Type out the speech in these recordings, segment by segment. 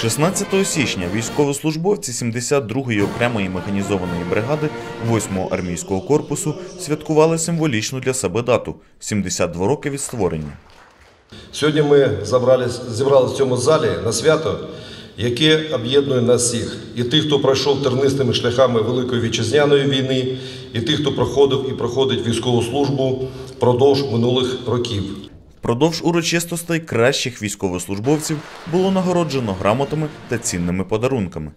16 січня військовослужбовці 72-ї окремої механізованої бригади 8-го армійського корпусу святкували символічну для себе дату 72 роки від створення. Сьогодні ми зібралися в цьому залі на свято, яке об'єднує нас всіх. І тих, хто пройшов тернистими шляхами Великої вітчизняної війни, і тих, хто проходив і проходить військову службу впродовж минулих років. Впродовж урочистостей кращих військовослужбовців було нагороджено грамотами та цінними подарунками.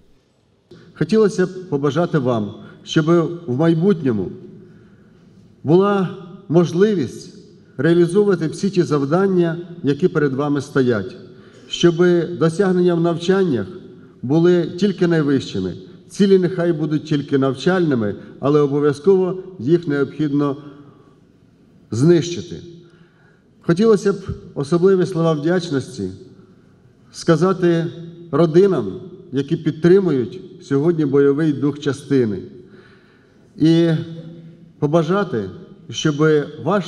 Хотілося б побажати вам, щоб в майбутньому була можливість реалізовувати всі ті завдання, які перед вами стоять, щоб досягнення в навчаннях були тільки найвищими. Цілі нехай будуть тільки навчальними, але обов'язково їх необхідно знищити. Хотілося б особливі слова вдячності сказати родинам, які підтримують сьогодні бойовий дух частини, і побажати, щоб ваш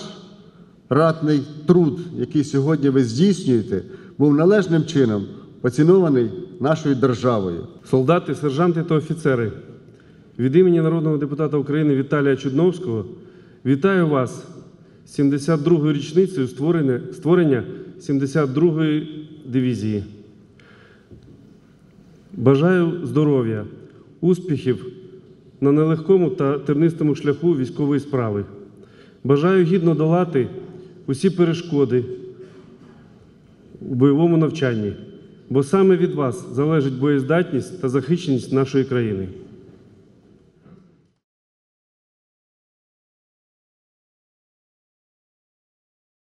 ратний труд, який сьогодні ви здійснюєте, був належним чином поцінований нашою державою. Солдати, сержанти та офіцери, від імені народного депутата України Віталія Чудновського вітаю вас 72-ю річницею створення, створення 72-ї дивізії. Бажаю здоров'я, успіхів на нелегкому та тернистому шляху військової справи. Бажаю гідно долати усі перешкоди у бойовому навчанні, бо саме від вас залежить боєздатність та захищеність нашої країни.